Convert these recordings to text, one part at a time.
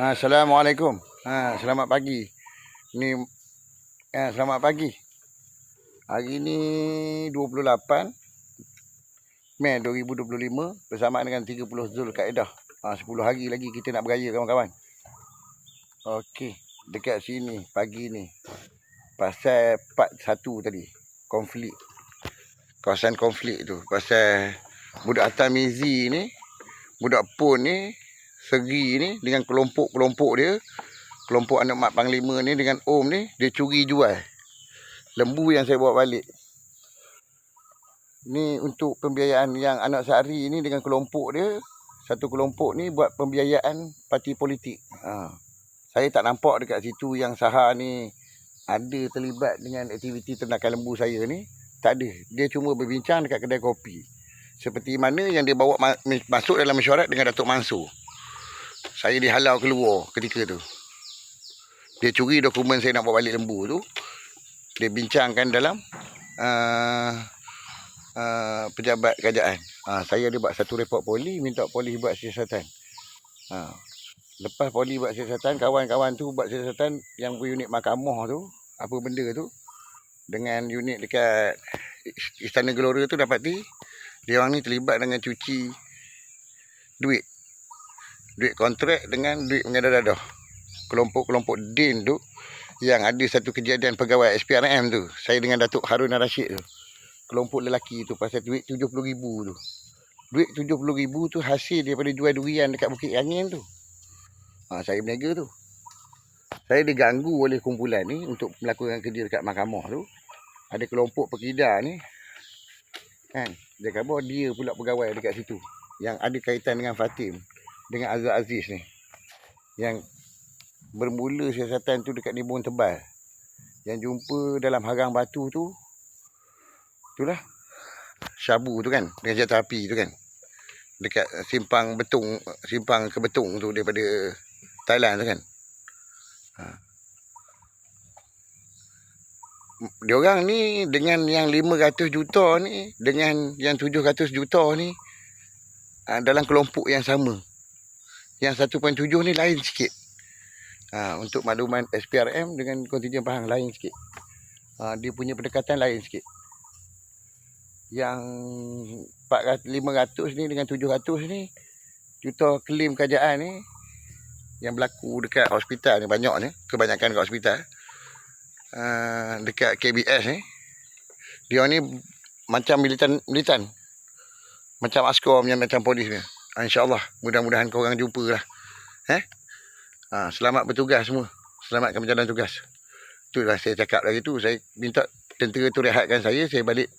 Ha, Assalamualaikum. Ha, selamat pagi. Ni ha, selamat pagi. Hari ni 28 Mei 2025 bersamaan dengan 30 Zulkaidah. Ha, 10 hari lagi kita nak beraya kawan-kawan. Okey, dekat sini pagi ni. Pasal part 1 tadi, konflik. Kawasan konflik tu. Pasal budak Atamizi ni, budak Pun ni, Segi ni dengan kelompok-kelompok dia, kelompok anak mak panglima ni dengan Om ni, dia curi jual. Lembu yang saya bawa balik. Ni untuk pembiayaan yang anak sehari ni dengan kelompok dia, satu kelompok ni buat pembiayaan parti politik. Ha. Saya tak nampak dekat situ yang Saha ni ada terlibat dengan aktiviti ternakan lembu saya ni. Tak ada. Dia cuma berbincang dekat kedai kopi. Seperti mana yang dia bawa ma- masuk dalam mesyuarat dengan Datuk Mansur. Saya dihalau keluar ketika tu. Dia curi dokumen saya nak bawa balik lembu tu. Dia bincangkan dalam uh, uh, pejabat kerajaan. Uh, saya ada buat satu report poli, minta poli buat siasatan. Uh, lepas poli buat siasatan, kawan-kawan tu buat siasatan yang berunit mahkamah tu, apa benda tu, dengan unit dekat Istana Gelora tu dapati dia orang ni terlibat dengan cuci duit. Duit kontrak dengan duit mengadah-dadah. Kelompok-kelompok DIN tu yang ada satu kejadian pegawai SPRM tu. Saya dengan Datuk Harun Rashid tu. Kelompok lelaki tu pasal duit RM70,000 tu. Duit RM70,000 tu hasil daripada jual durian dekat Bukit Angin tu. Ha, saya berniaga tu. Saya diganggu oleh kumpulan ni untuk melakukan kerja dekat mahkamah tu. Ada kelompok pekidar ni. Kan? Dia kata dia pula pegawai dekat situ. Yang ada kaitan dengan Fatim. Dengan Azad Aziz ni. Yang bermula siasatan tu dekat Nibung Tebal. Yang jumpa dalam harang batu tu. Itulah. Syabu tu kan. Dengan senjata api tu kan. Dekat simpang betung. Simpang ke betung tu daripada Thailand tu kan. Ha. Dia orang ni dengan yang 500 juta ni dengan yang 700 juta ni ha, dalam kelompok yang sama. Yang 1.7 ni lain sikit. Ha, untuk makluman SPRM dengan kontingen Pahang lain sikit. Ha, dia punya pendekatan lain sikit. Yang 400, 500 ni dengan 700 ni juta klaim kerajaan ni yang berlaku dekat hospital ni banyak ni kebanyakan dekat hospital uh, dekat KBS ni dia ni macam militan militan macam askar macam polis ni uh, insyaallah mudah-mudahan kau orang jumpa lah eh uh, selamat bertugas semua selamatkan berjalan tugas itulah saya cakap lagi tu saya minta tentera tu rehatkan saya saya balik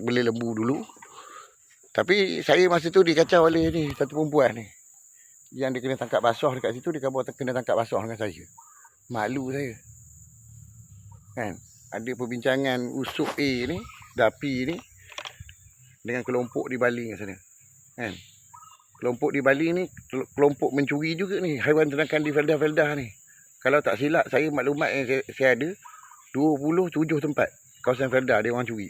beli lembu dulu tapi saya masa tu dikacau oleh ni satu perempuan ni yang dia kena tangkap basah dekat situ dia kena tangkap basah dengan saya. Malu saya. Kan? Ada perbincangan usuk A ni, Dapi ni dengan kelompok di Bali kat sana. Kan? Kelompok di Bali ni kelompok mencuri juga ni haiwan ternakan di Felda-Felda ni. Kalau tak silap saya maklumat yang saya, saya ada 27 tempat kawasan Felda dia orang curi.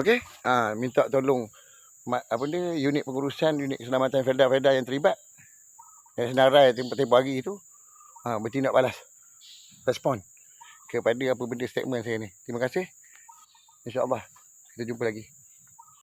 Okey? Ha, minta tolong apa dia unit pengurusan unit keselamatan Felda-Felda yang terlibat yang senarai tempoh-tempoh hari tu ha, bertindak balas respon kepada apa benda statement saya ni terima kasih insyaallah kita jumpa lagi